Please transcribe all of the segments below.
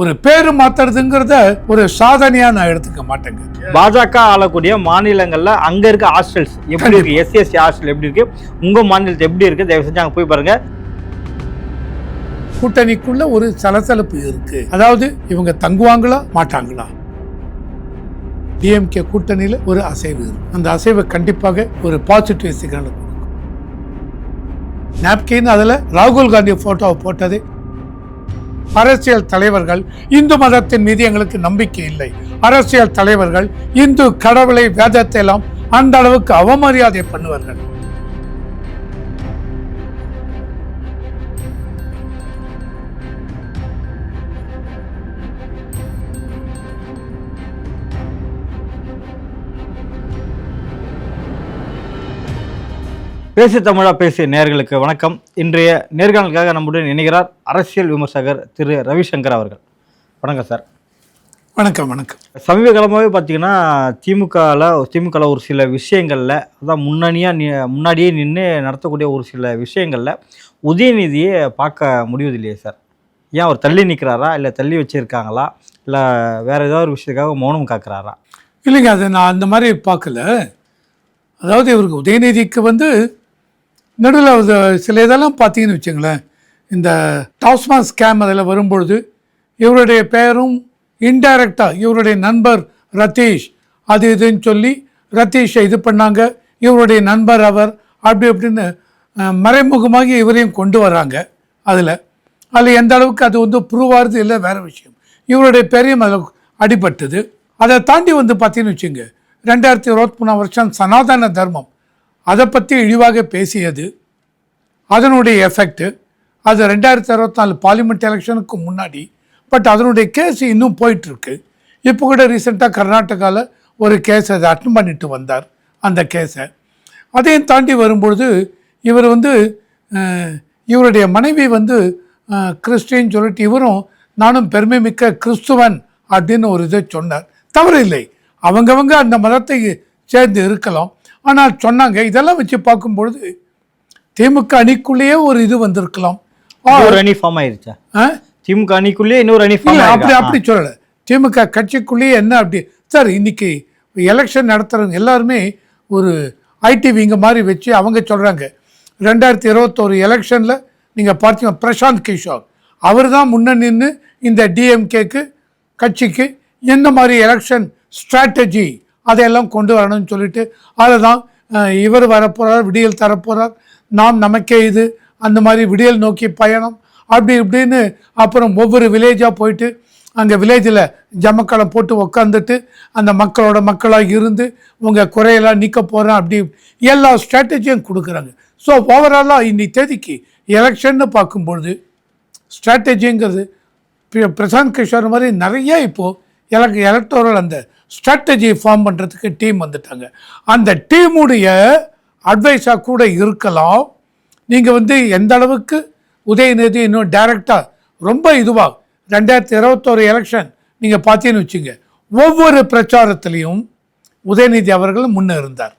ஒரு பேரு மாத்துறதுங்கிறத ஒரு சாதனையா நான் எடுத்துக்க மாட்டேங்க. பாஜக ஆளக்கூடிய மாநிலங்கள்ல அங்க இருக்க ஹாஸ்டல்ஸ் எப்படி இருக்கு? எஸ்சிஎஸ்சி ஹாஸ்டல் எப்படி இருக்கு? உங்க மாநிலத்தில் எப்படி இருக்கு? தயவு செஞ்சு அங்க போய் பாருங்க. கூட்டணிக்குள்ள ஒரு சலசலப்பு இருக்கு. அதாவது இவங்க தங்குவாங்களா மாட்டாங்களா? டிஎம்கே கூட்டணியில ஒரு அசைவு இருக்கு. அந்த அசைவு கண்டிப்பாக ஒரு பாசிட்டிவ் சிக்னல் நாப்கின் அதுல ராகுல் காந்தி போட்டோவை போட்டது அரசியல் தலைவர்கள் இந்து மதத்தின் மீது எங்களுக்கு நம்பிக்கை இல்லை. அரசியல் தலைவர்கள் இந்து கடவுளை வேதத்தை எல்லாம் அந்த அளவுக்கு அவமரியாதை பண்ணுவார்கள். பேசு தமிழா பேசு நேயர்களுக்கு வணக்கம். இன்றைய நேர்காணலுக்காக நம்முடன் இணைகிறார் அரசியல் விமர்சகர் திரு ரவிசங்கர் அவர்கள். வணக்கம் சார். வணக்கம் வணக்கம். சமீப காலமாகவே பார்த்தீங்கன்னா திமுகவில் திமுகவில் ஒரு சில விஷயங்களில் அதான் முன்னணியாக நி முன்னாடியே நின்று நடத்தக்கூடிய ஒரு சில விஷயங்களில் உதயநிதியை பார்க்க முடிவதில்லையே சார். ஏன் அவர் தள்ளி நிற்கிறாரா இல்லை தள்ளி வச்சிருக்காங்களா? இல்லை வேறு ஏதாவது ஒரு விஷயத்துக்காக மௌனம் காக்குறாரா? இல்லைங்க அதை நான் அந்த மாதிரி பார்க்கல. அதாவது இவருக்கு உதயநிதிக்கு வந்து நடுவில் சில இதெல்லாம் பார்த்தீங்கன்னு வச்சுங்களேன். இந்த டாஸ்மாக் ஸ்கேம் அதில் வரும்பொழுது இவருடைய பெயரும் இன்டைரக்டாக இவருடைய நண்பர் ரத்தீஷ் அது இதுன்னு சொல்லி ரத்தீஷை இது பண்ணாங்க. இவருடைய நண்பர் அவர் அப்படி அப்படின்னு மறைமுகமாக இவரையும் கொண்டு வராங்க அதில். அதில் எந்த அளவுக்கு அது வந்து ப்ரூவ் ஆகுது இல்லை வேறு விஷயம். இவருடைய பெரியும் அதில் அடிபட்டது. அதை தாண்டி வந்து பார்த்தீங்கன்னு வச்சுங்க ரெண்டாயிரத்தி இருபத்தி மூணாம் வருஷம் சனாதன தர்மம். அதை பற்றி இழிவாக பேசியது. அதனுடைய எஃபெக்ட் அது ரெண்டாயிரத்தி அறுபத்தி நாலு பார்லிமெண்ட் எலெக்ஷனுக்கு முன்னாடி பட் அதனுடைய கேஸ் இன்னும் போயிட்டுருக்கு. இப்போ கூட ரீசெண்டாக கர்நாடகாவில் ஒரு கேஸ் அதை அட்டன் பண்ணிட்டு வந்தார் அந்த கேஸை அதையும் தாண்டி வரும்பொழுது இவர் வந்து இவருடைய மனைவி வந்து கிறிஸ்டின்னு சொல்லிட்டு இவரும் நானும் பெருமை மிக்க கிறிஸ்துவன் அப்படின்னு ஒரு இதை சொன்னார். தவறு இல்லை. அவங்கவங்க அந்த மதத்தை சேர்ந்து இருக்கலாம். ஆனால் சொன்னாங்க இதெல்லாம் வச்சு பார்க்கும்பொழுது திமுக அணிக்குள்ளேயே ஒரு இது வந்திருக்கலாம். ஒரு அணி ஃபார்ம் ஆயிருச்சா? திமுக அணிக்குள்ளேயே இன்னொரு அணி ஃபார்ம் அப்படி அப்படி சொல்லலை. திமுக கட்சிக்குள்ளேயே என்ன அப்படி சார் இன்னைக்கு எலெக்ஷன் நடத்துறவங்க எல்லாருமே ஒரு ஐடி விங்க மாதிரி வச்சு அவங்க சொல்கிறாங்க ரெண்டாயிரத்தி இருபத்தோரு எலெக்ஷனில் நீங்கள் பார்த்தீங்க பிரசாந்த் கிஷோர். அவர் தான் முன்ன நின்று இந்த டிஎம்கேக்கு கட்சிக்கு எந்த மாதிரி எலெக்ஷன் ஸ்ட்ராட்டஜி அதையெல்லாம் கொண்டு வரணும்னு சொல்லிட்டு அதுதான் இவர் வரப்போகிறார் விடியல் தரப்போகிறார் நாம் நமக்கே இது அந்த மாதிரி விடியல் நோக்கி பயணம். அப்படி இப்படின்னு அப்புறம் ஒவ்வொரு வில்லேஜாக போயிட்டு அங்கே வில்லேஜில் ஜமக்களம் போட்டு உக்காந்துட்டு அந்த மக்களோட மக்களாக இருந்து உங்கள் குறையெல்லாம் நீக்க போகிறேன் அப்படி எல்லா ஸ்ட்ராட்டஜியும் கொடுக்குறாங்க. ஸோ ஓவராலாக இன்னி தேதிக்கு எலெக்ஷன்னு பார்க்கும்பொழுது ஸ்ட்ராட்டஜிங்கிறது பிரசாந்த் கிஷோர் மாதிரி நிறைய இப்போது எலக் எலக்டோரல் அந்த ஸ்ட்ராட்டஜி ஃபார்ம் பண்ணுறதுக்கு டீம் வந்துட்டாங்க. அந்த டீமுடைய அட்வைஸாக கூட இருக்கலாம். நீங்கள் வந்து எந்த அளவுக்கு உதயநிதி இன்னும் டைரெக்டாக ரொம்ப இதுவாக ரெண்டாயிரத்தி இருபத்தோரு எலெக்ஷன் நீங்கள் பார்த்தீங்கன்னு வச்சுங்க ஒவ்வொரு பிரச்சாரத்துலேயும் உதயநிதி அவர்கள் முன்னே இருந்தார்.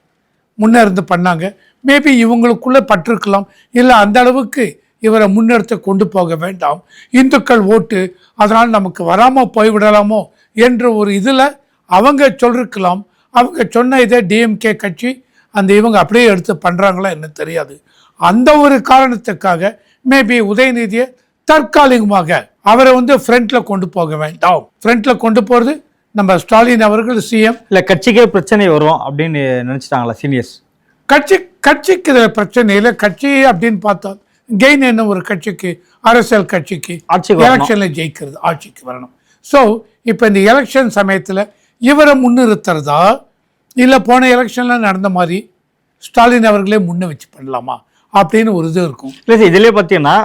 முன்னே இருந்து பண்ணாங்க. மேபி இவங்களுக்குள்ளே பட்டிருக்கலாம். இல்லை அந்த அளவுக்கு இவரை முன்னெடுத்து கொண்டு போக வேண்டாம். இந்துக்கள் ஓட்டு அதனால் நமக்கு வராமல் போய்விடலாமோ என்ற ஒரு இதில் அவங்க சொல்லிருக்கலாம் அவங்க சொன்ன இதை டிஎம்கே கட்சி அந்த இவங்க அப்படியே எடுத்து பண்ணுறாங்களா என்ன தெரியாது. அந்த ஒரு காரணத்துக்காக மேபி உதயநிதியை தற்காலிகமாக அவரை வந்து ஃப்ரண்ட்ல கொண்டு போக வேண்டாம். ஃப்ரண்ட்ல கொண்டு போகிறது நம்ம ஸ்டாலின் அவர்கள் சிஎம் இல்ல கட்சிக்கே பிரச்சனை வரும் அப்படின்னு நினைச்சிட்டாங்களா சீனியர்ஸ் கட்சி கட்சிக்கு பிரச்சனை இல்லை. கட்சி அப்படின்னு பார்த்தா கெயின் என்ன ஒரு கட்சிக்கு அரசியல் கட்சிக்கு ஆட்சிக்கு வரணும். எலெக்ஷனில் ஜெயிக்கிறது ஆட்சிக்கு வரணும். ஸோ இப்போ இந்த எலெக்ஷன் சமயத்தில் இவரை முன்னிறுத்துறதா? இல்லை போன எலெக்ஷனில் நடந்த மாதிரி ஸ்டாலின் அவர்களே முன்ன வச்சு பண்ணலாமா? அப்படின்னு ஒரு இது இருக்கும். இல்லை சார் இதுலேயே பார்த்தீங்கன்னா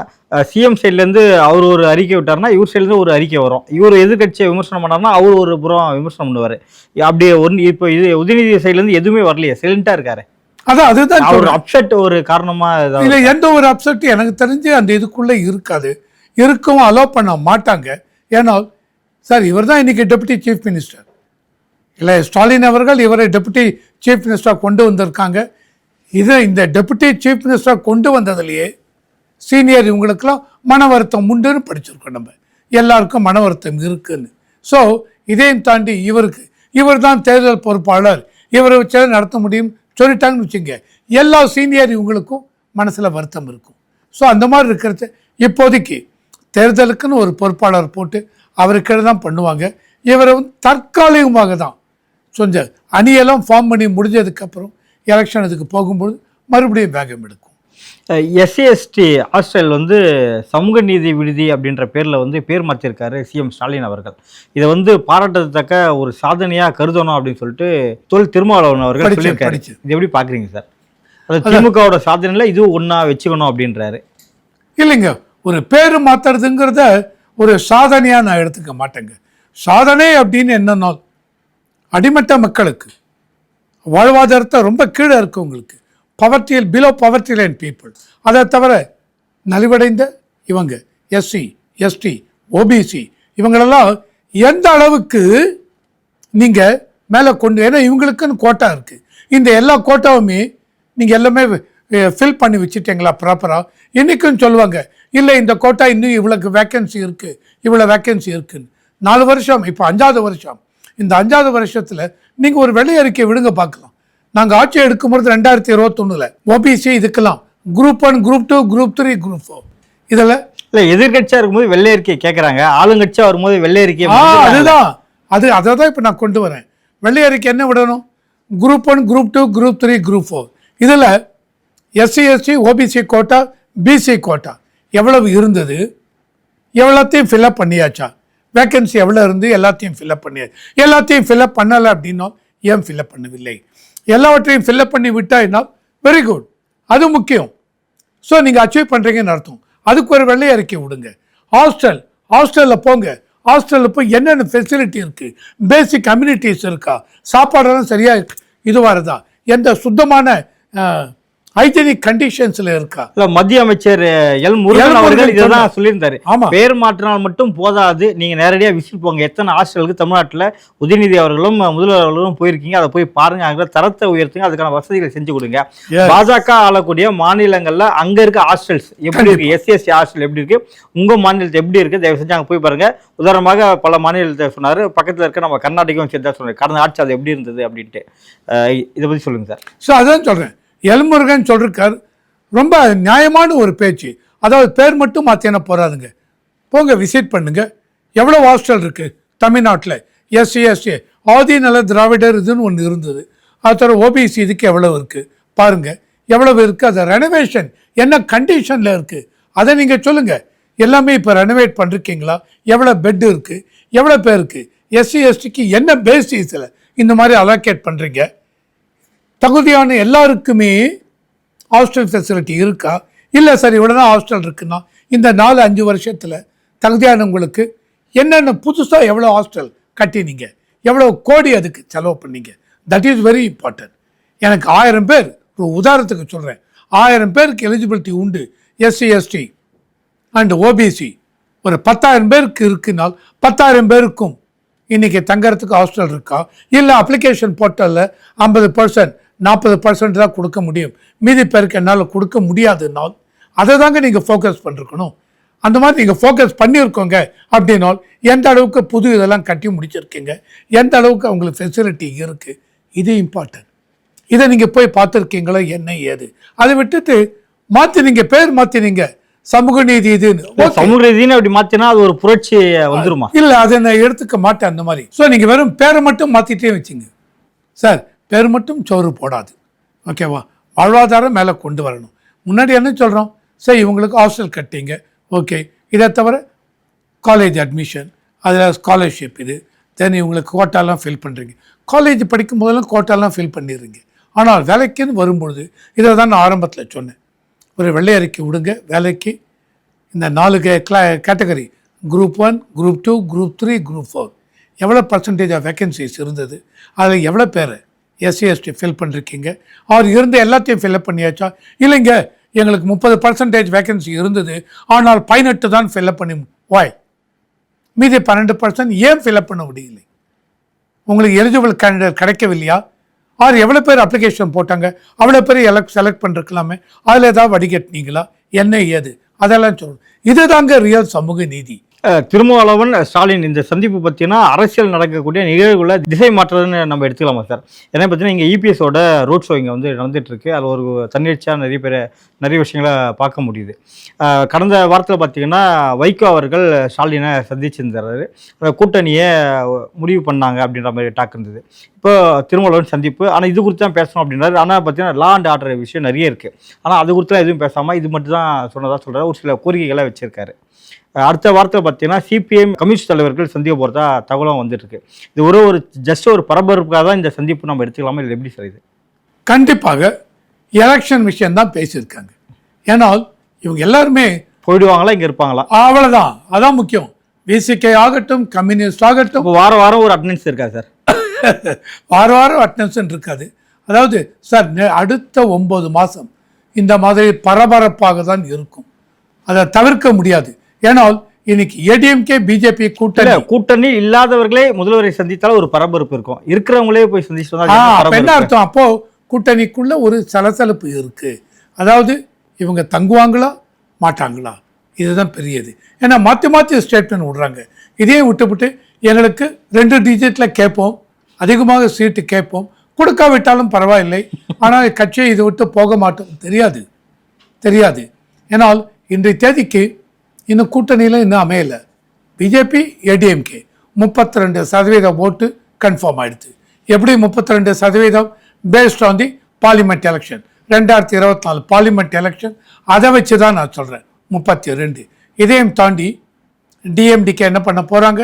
சிஎம் சைட்லேருந்து அவர் ஒரு அறிக்கை விட்டாருன்னா இவர் சைட்லேருந்து ஒரு அறிக்கை வரும். இவர் எதிர்கட்சியை விமர்சனம் பண்ணாருன்னா அவர் ஒரு புறம் விமர்சனம் பண்ணுவார். அப்படியே ஒன்று இப்போ இது உதயநிதி சைட்லேருந்து எதுவுமே வரலையே சைலண்டாக இருக்காரு. அதான் அதுதான் சொல்றேன். அப்செட் ஒரு காரணமாக இல்லை எந்த ஒரு அப்செட் எனக்கு தெரிஞ்சு அந்த இதுக்குள்ளே இருக்காது. இருக்கவும் அலோவ் பண்ண மாட்டாங்க. ஏன்னா சார் இவர் தான் இன்னைக்கு டெபுட்டி சீஃப் மினிஸ்டர் இல்லை ஸ்டாலின் அவர்கள் இவரை டெபுட்டி சீஃப் மினிஸ்டராக கொண்டு வந்திருக்காங்க. இதை இந்த டெபுட்டி சீஃப் மினிஸ்டராக கொண்டு வந்ததுலேயே சீனியர் இவங்களுக்கெல்லாம் மன வருத்தம் உண்டுன்னு படிச்சிருக்கோம் நம்ம. எல்லாருக்கும் மன வருத்தம் இருக்குன்னு. ஸோ இதையும் தாண்டி இவருக்கு இவர் தான் தேர்தல் பொறுப்பாளர். இவரை வச்சு நடத்த முடியும் சொல்லிட்டாங்கன்னு வச்சுங்க எல்லா சீனியர் இவங்களுக்கும் மனசில் வருத்தம் இருக்கும். ஸோ அந்த மாதிரி இருக்கிறது இப்போதைக்கு தேர்தலுக்குன்னு ஒரு பொறுப்பாளர் போட்டு அவருக்கிட்ட தான் பண்ணுவாங்க. இவரை தற்காலிகமாக தான் கொஞ்சம் அணியெல்லாம் ஃபார்ம் பண்ணி முடிஞ்சதுக்கப்புறம் எலெக்ஷன் இதுக்கு போகும்போது மறுபடியும் வேகம் எடுக்கும். எஸ்சிஎஸ்டி ஹாஸ்டல் வந்து சமூக நீதி விடுதி அப்படின்ற பேரில் வந்து பேர் மாற்றிருக்காரு சிஎம் ஸ்டாலின் அவர்கள். இதை வந்து பாராட்டத்தக்க ஒரு சாதனையாக கருதணும் அப்படின்னு சொல்லிட்டு தொல் திருமாவளவன் அவர்கள் சொல்லியிருக்காரு. இது எப்படி பார்க்குறீங்க சார்? அது திமுகவோட சாதனையில் இதுவும் ஒன்றா வச்சுக்கணும் அப்படின்றாரு. இல்லைங்க ஒரு பேர் மாத்துறதுங்கிறத ஒரு சாதனையாக நான் எடுத்துக்க மாட்டேங்க. சாதனை அப்படின்னு என்னன்னா அடிமட்ட மக்களுக்கு வாழ்வாதாரத்தை ரொம்ப கீழே இருக்கவங்களுக்கு பவர்ட்டியில் பிலோ பவர்ட்டி லைன் பீப்புள் அதை தவிர நலிவடைந்த இவங்க எஸ்சி எஸ்டி ஓபிசி இவங்களெல்லாம் எந்த அளவுக்கு நீங்கள் மேலே கொண்டு ஏன்னா இவங்களுக்குன்னு கோட்டா இருக்குது இந்த எல்லா கோட்டாவுமே நீங்கள் எல்லாமே ஃபில் பண்ணி வச்சுட்டீங்களா ப்ராப்பராக இன்றைக்கும் சொல்லுவாங்க இல்லை இந்த கோட்டா இன்னும் இவ்வளோக்கு வேக்கன்சி இருக்குது இவ்வளோ வேக்கன்சி இருக்குன்னு. நாலு வருஷம் இப்போ அஞ்சாவது வருஷம் இந்த அஞ்சாவது வருஷத்தில் நீங்கள் ஒரு வெள்ளை அறிக்கை விடுங்க பார்க்கலாம். நாங்கள் ஆட்சி எடுக்கும்போது ரெண்டாயிரத்தி இருபத்தொன்னில் ஓபிசி இதுக்கெல்லாம் group one group two group three group four இதில் இல்லை எதிர்கட்சியாக இருக்கும்போது வெள்ளை அறிக்கையை கேட்குறாங்க ஆளுங்கட்சியாக வரும்போது வெள்ளை மறுக்கிறாங்க. அதுதான். அது அதை தான் இப்போ நான் கொண்டு வரேன். வெள்ளை அறிக்கை என்ன விடணும்? Group one group two group three group four இதில் SC ST OBC quota BC quota எவ்வளவு இருந்தது? எவ்வளோத்தையும் ஃபில்அப் பண்ணியாச்சா? வேக்கன்சி எவ்வளோ இருந்து எல்லாத்தையும் ஃபில்அப் பண்ணியாச்சு எல்லாத்தையும் ஃபில்அப் பண்ணலை அப்படின்னா ஏன் ஃபில்அப் பண்ணவில்லை? எல்லாவற்றையும் ஃபில்அப் பண்ணி விட்டாய்னா வெரி குட் அது முக்கியம். ஸோ நீங்கள் அச்சீவ் பண்ணுறீங்கன்னு அர்த்தம். அதுக்கு ஒரு வெள்ளை அறிக்கை விடுங்க. ஹாஸ்டல் ஹாஸ்டலில் போங்க. ஹாஸ்டலில் போய் என்னென்ன ஃபெசிலிட்டி இருக்குது பேசிக் கம்யூனிட்டிஸ் இருக்கா? சாப்பாடெல்லாம் சரியாக இருக்கு? இது எந்த சுத்தமான ஹைஜீனிக் கண்டிஷன்ஸில் இருக்கா? இல்ல மத்திய அமைச்சர் எல் முருகன் அவர்கள் சொன்னார். சொல்லியிருந்தாரு. ஆமா. பேர் மாற்றினால் மட்டும் போதாது. நீங்க நேரடியா விசிட் போங்க. எத்தனை ஹாஸ்டலுக்கு தமிழ்நாட்டுல உதயநிதி அவர்களும் முதல்வர் அவர்களும் போயிருக்கீங்க. அதை போய் பாருங்க. அங்க தரத்தை உயர்த்துங்க. அதுக்கான வசதிகளை செஞ்சு கொடுங்க. பாஜக ஆளக்கூடிய மாநிலங்கள்ல அங்க இருக்க ஹாஸ்டல்ஸ் எப்படி இருக்கு? எஸ்சிஎஸ்சி ஹாஸ்டல் எப்படி இருக்கு? உங்க மாநிலத்தில் எப்படி இருக்கு? தயவு செஞ்சு அங்க போய் பாருங்க. உதாரணமாக பல மாநிலத்தை சொன்னாரு. பக்கத்துல இருக்க நம்ம கர்நாடகம் சேர்த்தா சொன்னாரு. கடந்த ஆட்சி அது எப்படி இருந்தது அப்படின்ட்டு. இதை பத்தி சொல்லுங்க சார். ஸோ அதான் சொல்கிறேன் எல்முருகன் சொல்லிருக்கார். ரொம்ப நியாயமான ஒரு பேச்சு. அதாவது பேர் மட்டும் மாற்றின போறாதுங்க. போங்க விசிட் பண்ணுங்க. எவ்வளோ ஹாஸ்டல் இருக்குது தமிழ்நாட்டில். எஸ்சி எஸ்சி ஆதி நல திராவிடர் இதுன்னு ஒன்று இருந்தது அது தவிர ஓபிசி இதுக்கு எவ்வளோ இருக்குது பாருங்கள் எவ்வளவு இருக்குது அது ரெனோவேஷன் என்ன கண்டிஷனில் இருக்குது அதை நீங்கள் சொல்லுங்கள் எல்லாமே இப்போ ரெனோவேட் பண்ணிருக்கீங்களா? எவ்வளோ பெட் இருக்குது எவ்வளோ பேருக்கு எஸ்சி எஸ்டிக்கு என்ன பேசிஸில் இந்த மாதிரி அலோகேட் பண்ணுறீங்க தகுதியான எல்லாருக்குமே ஹாஸ்டல் ஃபெசிலிட்டி இருக்கா? இல்லை சார் இவ்வளோ ஹாஸ்டல் இருக்குன்னா இந்த நாலு அஞ்சு வருஷத்தில் தகுதியானவங்களுக்கு என்னென்ன புதுசாக எவ்வளோ ஹாஸ்டல் கட்டினீங்க? எவ்வளோ கோடி அதுக்கு செலவு பண்ணீங்க? தட் இஸ் வெரி இம்பார்ட்டன்ட் எனக்கு ஆயிரம் பேர் ஒரு உதாரணத்துக்கு சொல்கிறேன் ஆயிரம் பேருக்கு எலிஜிபிலிட்டி உண்டு. எஸ்சி எஸ்டி அண்ட் ஓபிசி ஒரு பத்தாயிரம் பேருக்கு இருக்குனால் பத்தாயிரம் பேருக்கும் இன்றைக்கி தங்கறதுக்கு ஹாஸ்டல் இருக்கா? இல்லை அப்ளிகேஷன் போர்ட்டலில் ஐம்பது பர்சன்ட் நாற்பது பர்சன்ட் தான் கொடுக்க முடியும். மீதி பேருக்கு என்னால் கொடுக்க முடியாதுனால் அதை தாங்க நீங்கள் ஃபோக்கஸ் பண்ணிருக்கணும். அந்த மாதிரி நீங்கள் ஃபோக்கஸ் பண்ணியிருக்கோங்க அப்படின்னால் எந்த அளவுக்கு புது இதெல்லாம் கட்டி முடிச்சிருக்கீங்க? எந்த அளவுக்கு அவங்களுக்கு ஃபெசிலிட்டி இருக்குது இது இம்பார்ட்டன்ட் இதை நீங்கள் போய் பார்த்துருக்கீங்களா? என்ன ஏது? அதை விட்டுட்டு மாற்றினீங்க பேர் மாற்றினீங்க சமூக நீதி இதுன்னு. சமூக ரீதினு அப்படி மாத்தினா அது ஒரு புரட்சி வந்துருமா? இல்ல அதை நான் எடுத்துக்க மாட்டேன் அந்த மாதிரி. ஸோ நீங்க வெறும் பேரை மட்டும் மாத்திட்டே வச்சுங்க. சார் பேர் மட்டும் சோறு போடாது. ஓகேவா? வாழ்வாதாரம் மேலே கொண்டு வரணும். முன்னாடி என்ன சொல்கிறோம் சரி இவங்களுக்கு ஹாஸ்டல் கட்டிங்க. ஓகே. இதை தவிர காலேஜ் அட்மிஷன் அதில் ஸ்காலர்ஷிப் இது. தென் இவங்களுக்கு கோட்டாலாம் ஃபில் பண்ணுறீங்க காலேஜ் படிக்கும் போதெல்லாம் கோட்டாலாம் ஃபில் பண்ணிடுறீங்க. ஆனால் வேலைக்குன்னு வரும்பொழுது இதை தான் நான் ஆரம்பத்தில் சொன்னேன். ஒரு வெள்ளை அறிக்கை விடுங்க. வேலைக்கு இந்த நாலு கே கிளா category group one group two group three group four எவ்வளோ பர்சன்டேஜ் ஆஃப் வேக்கன்சிஸ் இருந்தது? அதில் எவ்வளோ பேர்? எஸ்சி எஸ்டி ஃபில் பண்ணிருக்கீங்க. அவர் இருந்த எல்லாத்தையும் ஃபில்அப் பண்ணியாச்சா? இல்லைங்க எங்களுக்கு முப்பது பர்சன்டேஜ் வேகன்சி இருந்தது. ஆனால் பதினெட்டு தான் ஃபில்அப் பண்ணி வாய் மீதி பன்னெண்டு பர்சன்ட் ஏன் ஃபில்அப் பண்ண முடியலை? உங்களுக்கு எலிஜிபிள் கேண்டிடேட் கிடைக்கவில்லையா? ஆர் எவ்வளோ பேர் அப்ளிகேஷன் போட்டாங்க? அவ்வளோ பேர் எலக்ட் செலக்ட் பண்ணிருக்கலாமே. அதில் ஏதாவது வடிகட்டினீங்களா? என்ன ஏது? அதெல்லாம் சொல்லணும் இதுதாங்க ரியல் சமூக நீதி. திருமாவளவன் ஸ்டாலின் இந்த சந்திப்பு பார்த்தீங்கன்னா அரசியல் நடக்கக்கூடிய நிகழ்வுகளை திசை மாற்றுறதுன்னு நம்ம எடுத்துக்கலாமா சார்? ஏன்னா பார்த்தீங்கன்னா இங்கே இபிஎஸோட ரோட் ஷோ இங்கே வந்து நடந்துகிட்ருக்கு அதில் ஒரு தன்னிச்சையாக நிறைய பேர் நிறைய விஷயங்களை பார்க்க முடியுது. கடந்த வாரத்தில் பார்த்தீங்கன்னா வைகோ அவர்கள் ஸ்டாலினை சந்திச்சிருந்தார். அந்த கூட்டணியை முடிவு பண்ணாங்க அப்படின்ற மாதிரி டாக் இருந்தது. இப்போ திருமாவளவன் சந்திப்பு. ஆனால் இது குறித்து தான் பேசணும் அப்படின்றாரு. ஆனால் பார்த்தீங்கன்னா லா அண்ட் ஆர்டர் விஷயம் நிறைய இருக்குது ஆனால் அது குறித்துலாம் எதுவும் பேசாமல் இது மட்டும் தான் சொன்னதாக சொல்கிறாரு ஒரு சில கோரிக்கைகளை வச்சிருக்காரு. அடுத்த வாரத்தில் பார்த்தீங்கன்னா சிபிஎம் கம்யூனிஸ்ட் தலைவர்கள் சந்திக்க போகிறதா தகவலும் வந்துட்டு இருக்கு இது ஒரு ஒரு ஜஸ்ட் ஒரு பரபரப்புக்காக தான் இந்த சந்திப்பு நம்ம எடுத்துக்கலாமா? இல்லை எப்படி சார் இது? கண்டிப்பாக எலெக்ஷன் விஷயம் தான் பேசியிருக்காங்க. ஏன்னால் இவங்க எல்லாருமே போயிடுவாங்களா? இங்கே இருப்பாங்களா? அவ்வளவுதான். அதான் முக்கியம். விசிகே ஆகட்டும் கம்யூனிஸ்ட் ஆகட்டும். வாரம் வாரம் ஒரு அட்டண்டன்ஸ் இருக்கா சார்? வார வாரம் அட்டென்ஷன் இருக்காது. அதாவது சார் அடுத்த ஒன்பது மாதம் இந்த மாதிரி பரபரப்பாக தான் இருக்கும். அதை தவிர்க்க முடியாது. ஏனால் இன்னைக்கு ஏடிஎம்கே பிஜேபி கூட்டணி கூட்டணி இல்லாதவர்களே முதல்வரை சந்தித்தாலும் ஒரு பரபரப்பு இருக்கும். இருக்கிறவங்களே போய் ஆ, என்ன? அர்த்தம்? அப்போ கூட்டணிக்குள்ள ஒரு சலசலப்பு இருக்கு. அதாவது இவங்க தங்குவாங்களா மாட்டாங்களா? இதுதான் பெரியது. ஏன்னா மாற்றி மாற்றி ஸ்டேட்மெண்ட் விடுறாங்க. இதையும் விட்டுவிட்டு எங்களுக்கு ரெண்டு டிஜிட்ல கேட்போம். அதிகமாக சீட்டு கேட்போம். கொடுக்காவிட்டாலும் பரவாயில்லை. ஆனால் கட்சியை இதை விட்டு போக மாட்டோம். தெரியாது. தெரியாது. ஏன்னால் இன்றைய தேதிக்கு இன்னும் கூட்டணியில் இன்னும் அமையலை. பிஜேபி ஏடிஎம்கே முப்பத்தி ரெண்டு சதவீதம் ஓட்டு கன்ஃபார்ம் ஆயிடுச்சு. எப்படி முப்பத்தி ரெண்டு சதவீதம்? Based on the parliament election ரெண்டாயிரத்தி இருபத்தி நாலு பார்லிமெண்ட் எலெக்ஷன் அதை வச்சு தான் நான் சொல்கிறேன் முப்பத்தி ரெண்டு. இதையும் தாண்டி டிஎம்டிகே என்ன பண்ண போகிறாங்க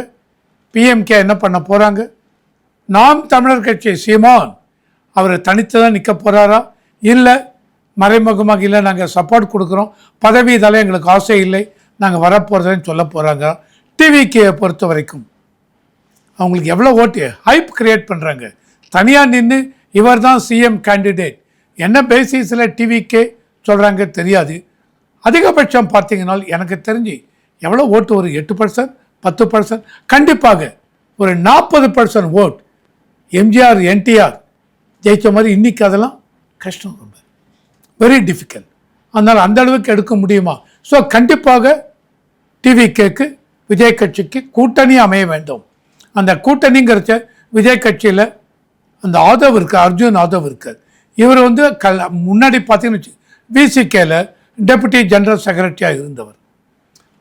பிஎம்கே என்ன பண்ண போகிறாங்க நாம் தமிழர் கட்சி சீமான் அவர் தனித்து தான் நிற்க போகிறாரா இல்லை மறைமுகமாக இல்லை நாங்கள் சப்போர்ட் கொடுக்குறோம். பதவி இதால எங்களுக்கு ஆசை இல்லை. நாங்கள் வரப்போகிறதுன்னு சொல்ல போகிறாங்க டிவிக்கே பொறுத்த வரைக்கும் அவங்களுக்கு எவ்வளோ ஓட்டு ஹைப் கிரியேட் பண்ணுறாங்க தனியாக நின்று இவர் தான் சிஎம் கேண்டிடேட் என்ன பேசிஸில் டிவிக்கே சொல்கிறாங்க தெரியாது. அதிகபட்சம் பார்த்தீங்கன்னா எனக்கு தெரிஞ்சு எவ்வளோ ஓட்டு? ஒரு எட்டு பர்சன்ட் பத்து பர்சன்ட் கண்டிப்பாக ஒரு நாற்பது பர்சன்ட் ஓட் எம்ஜிஆர் என்டிஆர் ஜெயித்த மாதிரி இன்றைக்கி அதெல்லாம் கஷ்டம் ரொம்ப. வெரி டிஃபிகல்ட் அதனால் அந்த அளவுக்கு எடுக்க முடியுமா? ஸோ கண்டிப்பாக டிவிகேக்கு விஜய் கட்சிக்கு கூட்டணி அமைய வேண்டும். அந்த கூட்டணிங்கிறச்ச விஜய் கட்சியில் அந்த ஆதவ் இருக்கு அர்ஜுன் ஆதவ் இருக்கார் இவர் வந்து கல் முன்னாடி பார்த்தீங்கன்னு விசிகேல டெபுட்டி ஜெனரல் செக்ரட்டரியாக இருந்தவர்.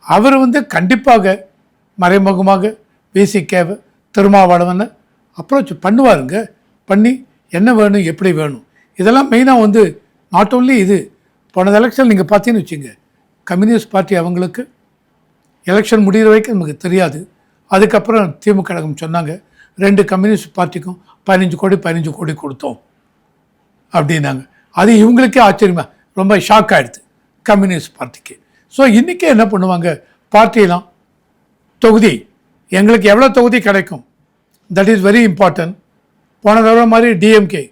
அவர் வந்து கண்டிப்பாக மறைமுகமாக விசிகேவை திருமாவளவனை அப்ரோச் பண்ணுவாருங்க. பண்ணி என்ன வேணும் எப்படி வேணும். இதெல்லாம் மெயினாக வந்து நாட் ஓன்லி இது போன எலெக்ஷன் நீங்கள் பார்த்தீங்கன்னு வச்சுங்க. கம்யூனிஸ்ட் பார்ட்டி அவங்களுக்கு எலெக்ஷன் முடிகிற வரைக்கும் நமக்கு தெரியாது. அதுக்கப்புறம் திமுக கழகம் சொன்னாங்க ரெண்டு கம்யூனிஸ்ட் பார்ட்டிக்கும் பதினஞ்சு கோடி பதினஞ்சு கோடி கொடுத்தோம். அப்படின்னாங்க. அது இவங்களுக்கே ஆச்சரியமாக ரொம்ப ஷாக் ஆகிடுது கம்யூனிஸ்ட் பார்ட்டிக்கு. ஸோ இன்றைக்கே என்ன பண்ணுவாங்க பார்ட்டிலாம் தொகுதி எங்களுக்கு எவ்வளோ தொகுதி கிடைக்கும்? தட் இஸ் வெரி இம்பார்ட்டன்ட் போன தடவை மாதிரி டிஎம்கே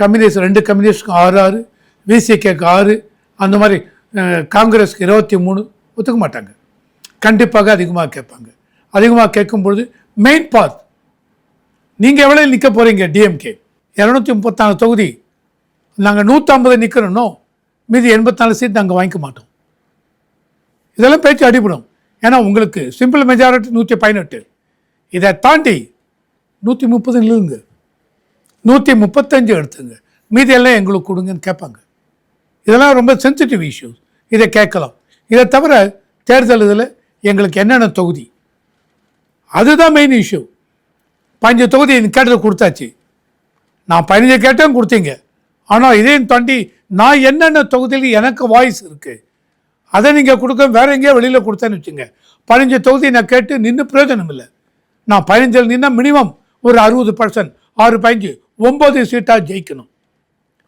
கம்யூனிஸ்ட் ரெண்டு கம்யூனிஸ்ட்க்கு ஆறு ஆறு விசிகேக்கு ஆறு அந்த மாதிரி காங்கிரஸ்க்கு இருபத்தி மூணு ஒத்துக்க மாட்டாங்க. கண்டிப்பாக அதிகமாக கேட்பாங்க. அதிகமாக கேட்கும்பொழுது மெயின் பார்ட் நீங்கள் எவ்வளோ நிற்க போகிறீங்க டிஎம்கே இரநூத்தி முப்பத்தாறு தொகுதி. நாங்கள் நூற்றம்பது நிற்கிறோன்னோ மீதி எண்பத்தாலு சீட் நாங்கள் வாங்கிக்க மாட்டோம். இதெல்லாம் பேச்சு அடிபடும். ஏன்னா உங்களுக்கு சிம்பிள் மெஜாரிட்டி நூற்றி பதினெட்டு. இதை தாண்டி நூற்றி முப்பது நில்லுங்க நூற்றி முப்பத்தஞ்சு எடுத்துங்க. மீதியெல்லாம் எங்களுக்கு கொடுங்கன்னு கேட்பாங்க. இதெல்லாம் ரொம்ப சென்சிட்டிவ் இஷ்யூஸ் இதை கேட்கலாம். இதை தவிர தேர்தல் இதில் எங்களுக்கு என்னென்ன தொகுதி? அதுதான் மெயின் இஷ்யூ பஞ்சு தொகுதி கேட்டது கொடுத்தாச்சு. நான் பதினஞ்சு கேட்டேன் கொடுத்தீங்க. ஆனால் இதையும் தாண்டி நான் என்னென்ன தொகுதியில் எனக்கு வாய்ஸ் இருக்குது அதை நீங்கள் கொடுக்க வேற எங்கேயோ வெளியில் கொடுத்தேன்னு வச்சுங்க. பதினஞ்சு தொகுதி நான் கேட்டு நின்று பிரயோஜனம் இல்லை. நான் பதினஞ்சில் நின்னால் மினிமம் ஒரு அறுபது பர்சன்ட் ஆறு பதினஞ்சு ஒம்பது சீட்டாக ஜெயிக்கணும்.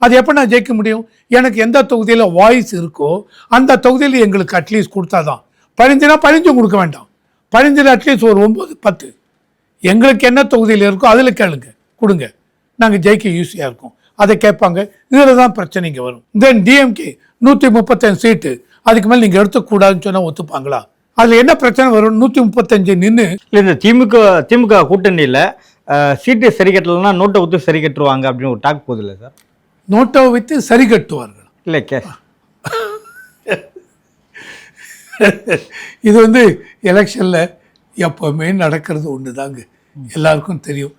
அது எப்போ நான் ஜெயிக்க முடியும்? எனக்கு எந்த தொகுதியில் வாய்ஸ் இருக்கோ அந்த தொகுதியில் எங்களுக்கு அட்லீஸ்ட் கொடுத்தா தான் பதினஞ்சுனா பதினஞ்சும் கொடுக்க வேண்டாம். பதினஞ்சில் அட்லீஸ்ட் ஒரு ஒம்பது பத்து. எங்களுக்கு என்ன தொகுதியில் இருக்கோ அதில் கேளுங்க. கொடுங்க. நாங்கள் ஜெயிக்க ஈஸியாக இருக்கும். அதை கேட்பாங்க. இதில் தான் பிரச்சனைங்க வரும். தென் டிஎம்கே நூற்றி முப்பத்தஞ்சு சீட்டு அதுக்கு மேலே நீங்கள் எடுத்துக்கூடாதுன்னு சொன்னால் ஒத்துப்பாங்களா? அதில் என்ன பிரச்சனை வரும்? நூற்றி முப்பத்தஞ்சு நின்று இல்லை இந்த திமுக திமுக கூட்டணியில் சீட்டு சரி கட்டலைன்னா நோட்டை ஊற்றி சரி கட்டுருவாங்க அப்படின்னு ஒரு டாக் போகுது இல்லை சார்? நோட்டை வைத்து சரி கட்டுவார்கள். இல்லை கே. இது வந்து எலெக்ஷனில் எப்பவுமே நடக்கிறது ஒன்று தாங்க எல்லாருக்கும் தெரியும்.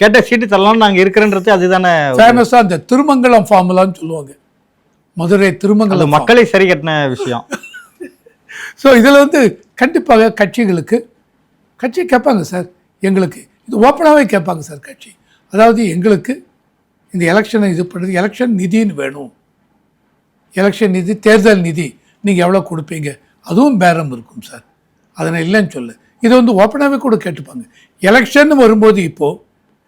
கேட்ட சீட்டு தரலாம் நாங்க இருக்கிறன்றது அதுதானே ஃபேமஸாக அந்த திருமங்கலம் ஃபார்முலான்னு சொல்லுவாங்க. மதுரை திருமங்கலம் மக்களை சரி கட்டின விஷயம். ஸோ இதில் வந்து கண்டிப்பாக கட்சிகளுக்கு கட்சி கேட்பாங்க சார் எங்களுக்கு. இது ஓப்பனாகவே கேட்பாங்க சார் கட்சி. அதாவது எங்களுக்கு இந்த எலெக்ஷனை இது பண்ணுறது எலெக்ஷன் நிதின்னு வேணும். எலெக்ஷன் நிதி தேர்தல் நிதி நீங்கள் எவ்வளோ கொடுப்பீங்க? அதுவும் பேரம் இருக்கும் சார். அதை நான் இல்லைன்னு சொல்லு இதை வந்து ஓப்பனாகவே கூட கேட்டுப்பாங்க. எலெக்ஷன் வரும்போது இப்போது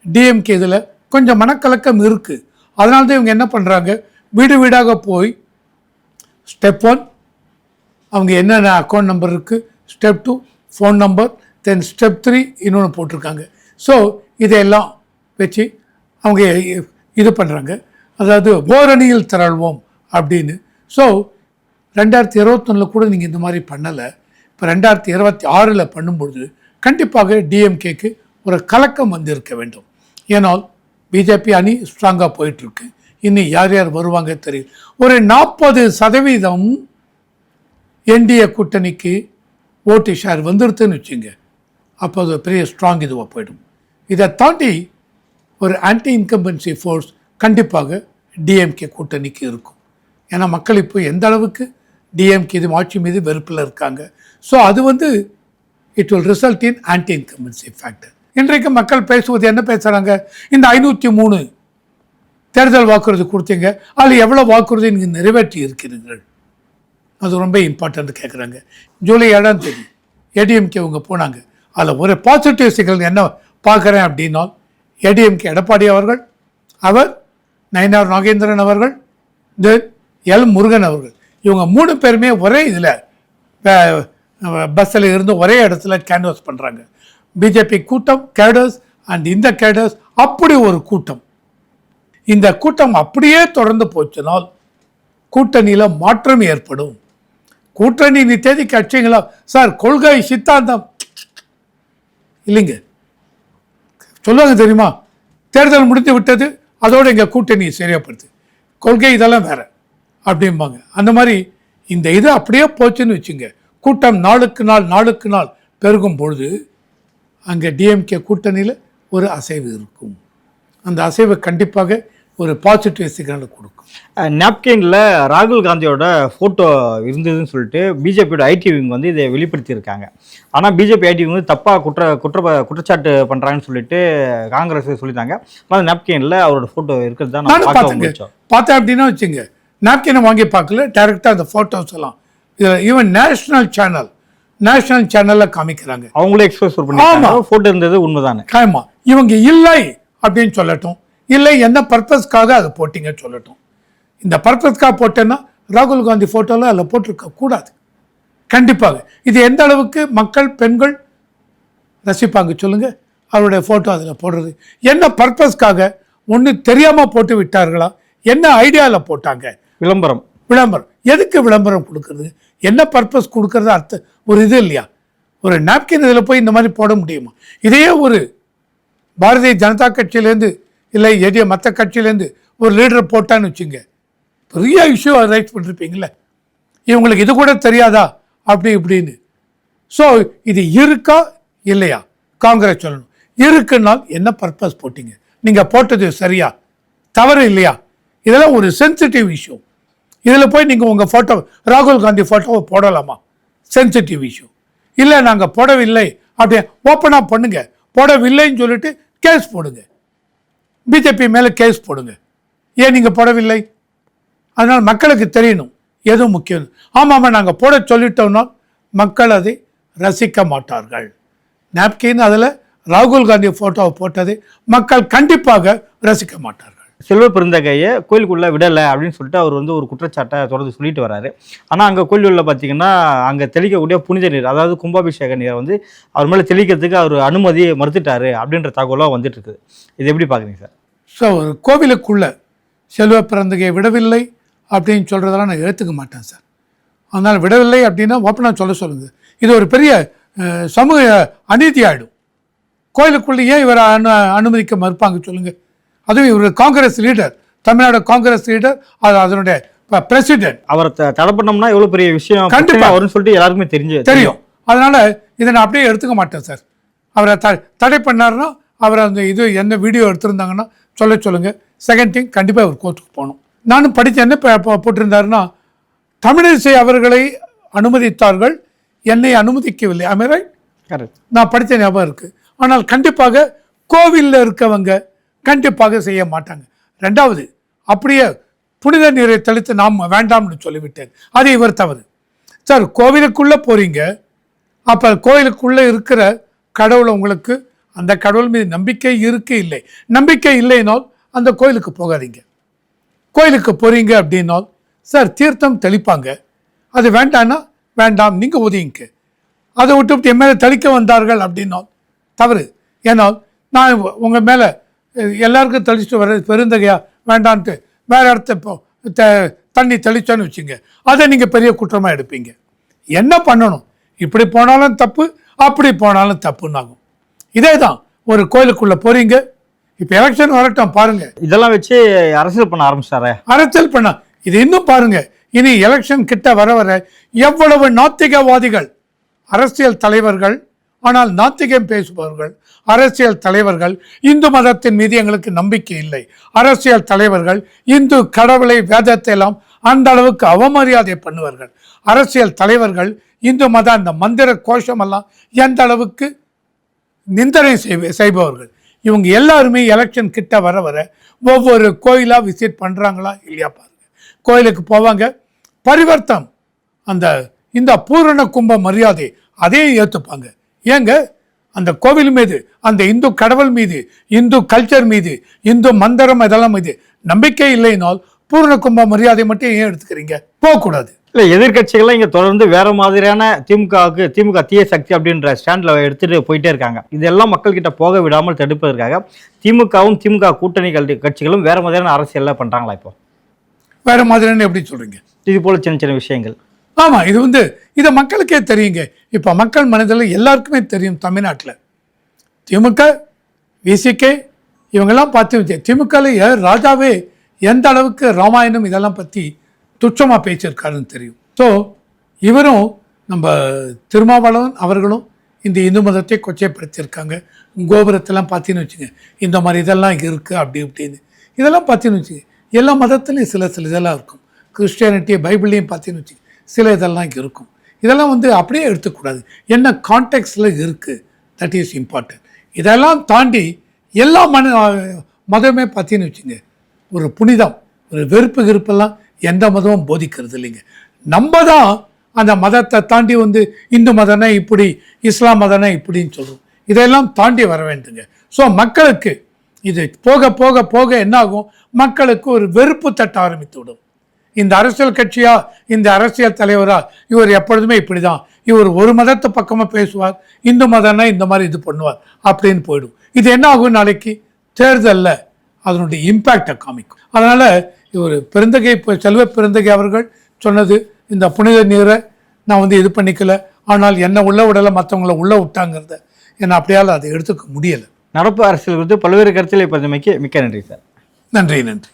டிஎம்கே இதில் கொஞ்சம் மனக்கலக்கம் இருக்குது அதனால தான் இவங்க என்ன பண்ணுறாங்க வீடு வீடாக போய் ஸ்டெப் ஒன் அவங்க என்னென்ன அக்கௌண்ட் நம்பர் இருக்குது step two phone number then step three இன்னொன்று போட்டிருக்காங்க. ஸோ இதையெல்லாம் வச்சு அவங்க இது பண்ணுறாங்க அதாவது ஓரணியில் திரள்வோம் அப்படின்னு. ஸோ ரெண்டாயிரத்தி இருபத்தொன்னில் கூட நீங்கள் இந்த மாதிரி பண்ணலை. இப்போ ரெண்டாயிரத்தி இருபத்தி ஆறில் பண்ணும்பொழுது கண்டிப்பாக டிஎம்கேக்கு ஒரு கலக்கம் வந்து இருக்க வேண்டும். ஏனால் பிஜேபி அணி ஸ்ட்ராங்காக போயிட்டுருக்கு. இன்னும் யார் யார் வருவாங்க தெரியும் ஒரு நாற்பது சதவீதம் என்டிஏ கூட்டணிக்கு ஓட்டு ஷேர் வந்துருதுன்னு வச்சுங்க. அப்போ அது பெரிய ஸ்ட்ராங் இதுவாக போயிடும். இதை தாண்டி ஒரு ஆன்டி இன்கம்பன்சி ஃபோர்ஸ் கண்டிப்பாக டிஎம்கே கூட்டணிக்கு இருக்கும். ஏன்னா மக்கள் இப்போ எந்த அளவுக்கு டிஎம்கே இது ஆட்சி மீது வெறுப்பில் இருக்காங்க. ஸோ அது வந்து it will result in anti incumbency factor இன்றைக்கு மக்கள் பேசுவது என்ன பேசுகிறாங்க இந்த ஐநூற்றி மூணு தேர்தல் வாக்குறுதி கொடுத்தீங்க. அதில் எவ்வளோ வாக்குறுதி நீங்கள் நிறைவேற்றி இருக்கிறீர்கள்? அது ரொம்ப இம்பார்ட்டன்ட் கேட்குறாங்க ஜூலை ஏழாம் தேதி ஏடிஎம்கே அவங்க போனாங்க. அதில் ஒரு பாசிட்டிவ் சிக்கல் என்ன பார்க்குறேன் அப்படின்னா ஏடிஎம்கே எடப்பாடி அவர்கள் அவர் நயனார் நாகேந்திரன் அவர்கள் தென் எல் முருகன் அவர்கள். இவங்க மூணு பேருமே ஒரே இதில் பஸ்ஸில் இருந்து ஒரே இடத்துல கேன்வஸ் பண்ணுறாங்க பிஜேபி கூட்டம் கேடர்ஸ் அண்ட் இந்த கேடர்ஸ் அப்படி ஒரு கூட்டம். இந்த கூட்டம் அப்படியே தொடர்ந்து போச்சுனால் கூட்டணியில் மாற்றம் ஏற்படும். கூட்டணி நித்தேதி கட்சிகளா சார் கொள்கை சித்தாந்தம். இல்லைங்க. சொல்லுவாங்க தெரியுமா? தேர்தல் முடிந்து விட்டது அதோடு எங்கள் கூட்டணி சரியாகப்படுது கொள்கை இதெல்லாம் வேற அப்படிம்பாங்க. அந்த மாதிரி இந்த இது அப்படியே போச்சுன்னு வச்சுங்க. கூட்டம் நாளுக்கு நாள் நாளுக்கு நாள் பெருகும் பொழுது அங்கே டிஎம்கே கூட்டணியில் ஒரு அசைவு இருக்கும். அந்த அசைவை கண்டிப்பாக ஒரு பாசிட்டிவ் சிக்னலை கொடுக்கும். நாப்கின்ல ராகுல் காந்தியோட ஃபோட்டோ இருந்ததுன்னு சொல்லிட்டு பிஜேபியோட ஐடி விங் வந்து இதை வெளிப்படுத்தியிருக்காங்க. ஆனால் பிஜேபி ஐடி வந்து தப்பாக குற்ற குற்ற குற்றச்சாட்டு பண்ணுறாங்கன்னு சொல்லிட்டு காங்கிரஸ் சொல்லிட்டாங்க. ஆனால் நாப்கின்ல அவரோட ஃபோட்டோ இருக்கிறது தான் நானும் பார்க்க பார்த்தேன் அப்படின்னா வச்சுங்க நாப்கினை வாங்கி பார்க்கல டைரெக்டாக அந்த ஃபோட்டோஸ் எல்லாம். இதில் ஈவன் நேஷ்னல் சேனல் நேஷ்னல் சேனலில் காமிக்கிறாங்க. அவங்களே எக்ஸ்பிரஸ் பண்ணிருக்காங்க ஃபோட்டோ இருந்தது உண்மைதானே. காயமா இவங்க இல்லை அப்படின்னு சொல்லட்டும். இல்லை என்ன பர்பஸ்க்காக அதை போட்டீங்க சொல்லட்டும். இந்த பர்பஸ்க்காக போட்டேன்னா ராகுல் காந்தி ஃபோட்டோவில் அதில் போட்டிருக்க கூடாது. கண்டிப்பாக. இது எந்த அளவுக்கு மக்கள் பெண்கள் ரசிப்பாங்க சொல்லுங்க. அவருடைய ஃபோட்டோ அதில் போடுறது. என்ன பர்பஸ்க்காக ஒன்று தெரியாமல் போட்டு விட்டார்களா? என்ன ஐடியாவில் போட்டாங்க? விளம்பரம். விளம்பரம். எதுக்கு விளம்பரம் கொடுக்கறது? என்ன பர்பஸ் கொடுக்கறது? அர்த்தம் ஒரு இது இல்லையா? ஒரு நாப்கின் இதில் போய் இந்த மாதிரி போட முடியுமா? இதையே ஒரு பாரதிய ஜனதா கட்சியிலேருந்து இல்லை எதிய மற்ற கட்சியிலேருந்து ஒரு லீடர் போட்டான்னு வச்சுங்க. பெரிய இஷ்யூ ரைட் பண்ணிருப்பீங்களே இவங்களுக்கு இது கூட தெரியாதா? அப்படி இப்படின்னு. ஸோ இது இருக்கா? இல்லையா? காங்கிரஸ் சொல்லணும். இருக்குன்னால் என்ன பர்பஸ் போட்டீங்க? நீங்கள் போட்டது சரியா? தவறு இல்லையா? இதெல்லாம் ஒரு சென்சிட்டிவ் இஷ்யூ இதில் போய் நீங்கள் உங்கள் ஃபோட்டோ ராகுல் காந்தி ஃபோட்டோவை போடலாமா? சென்சிட்டிவ் இஷ்யூ இல்லை நாங்கள் போடவில்லை. அப்படி ஓப்பனாக பண்ணுங்க. போடவில்லைன்னு சொல்லிட்டு கேஸ் போடுங்க. பிஜேபி மேலே கேஸ் போடுங்க. ஏன் நீங்கள் போடவில்லை? அதனால் மக்களுக்கு தெரியணும். எது முக்கியம் ஆமாம் நாங்கள் போட சொல்லிட்டோம்னா மக்கள் அதை ரசிக்க மாட்டார்கள். நாப்கின் அதில் ராகுல் காந்தி ஃபோட்டோவை போட்டதை மக்கள் கண்டிப்பாக ரசிக்க மாட்டார்கள். செல்வ பெருந்தகையை கோயிலுக்குள்ளே விடலை அப்படின்னு சொல்லிட்டு அவர் வந்து ஒரு குற்றச்சாட்டை தொடர்ந்து சொல்லிட்டு வராரு. ஆனால் அங்கே கோயிலுள்ள பார்த்தீங்கன்னா அங்கே தெளிக்கக்கூடிய புனித நீர் அதாவது கும்பாபிஷேக நீரை வந்து அவர் மேலே தெளிக்கிறதுக்கு அவர் அனுமதி மறுத்துட்டாரு அப்படின்ற தகவலாக வந்துட்டு இருக்குது. இது எப்படி பார்க்குறீங்க சார்? ஸோ ஒரு கோவிலுக்குள்ள செல்வ பிறந்தகையை விடவில்லை. அப்படின்னு சொல்கிறதெல்லாம் நான் ஏற்றுக்க மாட்டேன் சார். அதனால் விடவில்லை அப்படின்னா ஓப்பனாக சொல்ல சொல்லுங்கள் இது ஒரு பெரிய சமூக அநீதி ஆகிடும் கோயிலுக்குள்ளே ஏன் இவரை அனு அனுமதிக்க மறுப்பாங்க சொல்லுங்கள் அதுவும் இவர் காங்கிரஸ் லீடர் தமிழ்நாடு காங்கிரஸ் லீடர் அது அதனுடைய பிரசிடென்ட். அவரை த- தடை பண்ணோம்னா எவ்வளோ பெரிய விஷயம்? கண்டிப்பா. பிரச்சனை வரும்னு சொல்லிட்டு எல்லாருக்குமே தெரிஞ்சு தெரியும். அதனால் இதை நான் அப்படியே எடுத்துக்க மாட்டேன் சார். அவரை த தடை பண்ணாருன்னா அவர் அந்த இது என்ன வீடியோ எடுத்திருந்தாங்கன்னா சொல்ல சொல்லுங்கள் செகண்ட் திங் கண்டிப்பாக அவர் கோர்ட்டுக்கு போகணும். நானும் படித்து என்ன ப- ப- போட்டிருந்தாருன்னா தமிழிசை அவர்களை அனுமதித்தார்கள். என்னை அனுமதிக்கவில்லை. கரெக்ட் நான் படித்த ஞாபகம் இருக்குது ஆனால் கண்டிப்பாக கோவிலில் இருக்கவங்க கண்டிப்பாக செய்ய மாட்டாங்க. ரெண்டாவது அப்படியே புனித நீரை தெளித்து நாம் வேண்டாம்னு சொல்லிவிட்டேன். அது இவர் தவறு. சார் கோவிலுக்குள்ளே போகிறீங்க அப்போ கோவிலுக்குள்ளே இருக்கிற கடவுள் உங்களுக்கு அந்த கடவுள் மீது நம்பிக்கை இருக்கு இல்லை. நம்பிக்கை இல்லைனால் அந்த கோயிலுக்கு போகாதீங்க. கோயிலுக்கு போகிறீங்க அப்படின்னால் சார் தீர்த்தம் தெளிப்பாங்க. அது வேண்டான்னா வேண்டாம் நீங்கள் உதவிங்க அதை விட்டுவிட்டு என் மேலே தெளிக்க வந்தார்கள் அப்படின்னால் தவறு. ஏன்னால் நான் உங்கள் மேலே எல்லாருக்கும் தெளிச்சுட்டு வர பெருந்தகையா வேண்டான்ட்டு வேற இடத்த இப்போ தண்ணி தெளிச்சோன்னு வச்சுங்க. அதை நீங்கள் பெரிய குற்றமாக எடுப்பீங்க. என்ன பண்ணணும்? இப்படி போனாலும் தப்பு அப்படி போனாலும் தப்புன்னாகும். இதே தான் ஒரு கோயிலுக்குள்ளே போகிறீங்க இப்போ எலெக்ஷன் வரட்டும் பாருங்கள் இதெல்லாம் வச்சு அரசியல் பண்ண ஆரம்பிச்சிட்டாரே அரசியல் பண்ண. இது இன்னும் பாருங்க. இனி எலெக்ஷன் கிட்ட வர வர எவ்வளவு நாத்திகவாதிகள் அரசியல் தலைவர்கள் ஆனால் நாத்திகம் பேசுபவர்கள் அரசியல் தலைவர்கள் இந்து மதத்தின் மீது எங்களுக்கு நம்பிக்கை இல்லை. அரசியல் தலைவர்கள் இந்து கடவுளை வேதத்தை எல்லாம் அந்த அளவுக்கு அவமரியாதை பண்ணுவார்கள். அரசியல் தலைவர்கள் இந்து மத அந்த மந்திர கோஷமெல்லாம் எந்த அளவுக்கு நிந்தனை செய்பவர்கள். இவங்க எல்லாருமே எலெக்ஷன் கிட்ட வர வர ஒவ்வொரு கோயிலாக விசிட் பண்ணுறாங்களா இல்லையா பாருங்க. கோயிலுக்கு போவாங்க. பரிவர்த்தம். அந்த இந்த பூரண கும்ப மரியாதை அதையும் ஏற்றுப்பாங்க ஏங்க? அந்த கோவில் மீது அந்த இந்து கடவுள் மீது இந்து கல்ச்சர் மீது இந்து மந்திரம் இதெல்லாம் மீது நம்பிக்கை இல்லைனால் பூரண கும்ப மரியாதை மட்டும் ஏன் எடுத்துக்கிறீங்க? போகக்கூடாது. இல்லை எதிர்க்கட்சிகள்லாம் இங்கே தொடர்ந்து வேற மாதிரியான திமுகவுக்கு திமுக தீய சக்தி அப்படின்ற ஸ்டாண்டில் எடுத்துட்டு போயிட்டே இருக்காங்க. இதெல்லாம் மக்கள்கிட்ட போக விடாமல் தடுப்பதற்காக திமுகவும் திமுக கூட்டணி கட்சிகளும் வேற மாதிரியான அரசியல்லாம் பண்றாங்களா இப்போ? வேற மாதிரின்னு எப்படி சொல்றீங்க? இது போல சின்ன சின்ன விஷயங்கள். ஆமாம் இது வந்து இது மக்களுக்கே தெரியுங்க. இப்போ மக்கள் மனதில் எல்லாருக்குமே தெரியும் தமிழ்நாட்டில். திமுக விசிகே இவங்கெல்லாம் பார்த்து திமுகவில் ராஜாவே எந்த அளவுக்கு ராமாயணம் இதெல்லாம் பற்றி துச்சமாக பேச்சிருக்காருன்னு தெரியும். ஸோ இவரும் நம்ம திருமாவளவன் அவர்களும் இந்த இந்து மதத்தை கொச்சைப்படுத்தியிருக்காங்க. கோபுரத்தெல்லாம் பார்த்தீங்கன்னு வச்சுங்க இந்த மாதிரி இதெல்லாம் இருக்குது அப்படி இப்படின்னு. இதெல்லாம் பார்த்தீங்கன்னு வச்சுங்க எல்லா மதத்துலேயும் சில சில இதெல்லாம் இருக்கும். கிறிஸ்டியானிட்டி பைபிள்லையும் பார்த்தீங்கன்னு வச்சுங்க சில இதெல்லாம் இருக்கும். இதெல்லாம் வந்து அப்படியே எடுத்துக்கூடாது. என்ன கான்டெக்ட்ஸில் இருக்குது தட் இஸ் இம்பார்ட்டன்ட் இதெல்லாம் தாண்டி எல்லா மன மதமே பார்த்தீங்கன்னு வச்சுங்க ஒரு புனிதம் ஒரு வெறுப்பு கிருப்பெல்லாம் எந்த மதமும் போதிக்கிறது இல்லைங்க நம்ம தான் அந்த மதத்தை தாண்டி வந்து இந்து மதம்னா இப்படி இஸ்லாம் மதம்னா இப்படின்னு சொல்கிறோம் இதையெல்லாம் தாண்டி வர வேண்டுங்க. ஸோ மக்களுக்கு இது போக போக போக என்னாகும்? மக்களுக்கு ஒரு வெறுப்பு தட்ட ஆரம்பித்து விடும். இந்த அரசியல் கட்சியா இந்த அரசியல் தலைவரா இவர் எப்பொழுதுமே இப்படி தான் இவர் ஒரு மதத்து பக்கமாக பேசுவார் இந்து மதம்னா இந்த மாதிரி இது பண்ணுவார் அப்படின்னு போயிடும். இது என்ன ஆகும் நாளைக்கு? தேர்தலில். அதனுடைய இம்பேக்டை காமிக்கும். அதனால் இவர் பெருந்தகை செல்வ பெருந்தகை அவர்கள் சொன்னது இந்த புனித நீரை நான் வந்து இது பண்ணிக்கல ஆனால் என்ன உள்ள விடலை மற்றவங்கள உள்ள விட்டாங்கிறத என்னை அப்படியால் அதை எடுத்துக்க முடியலை. நடப்பு அரசியல் குறித்து பல்வேறு கருத்துக்களை பதிமைக்கு மிக்க நன்றி சார். நன்றி நன்றி.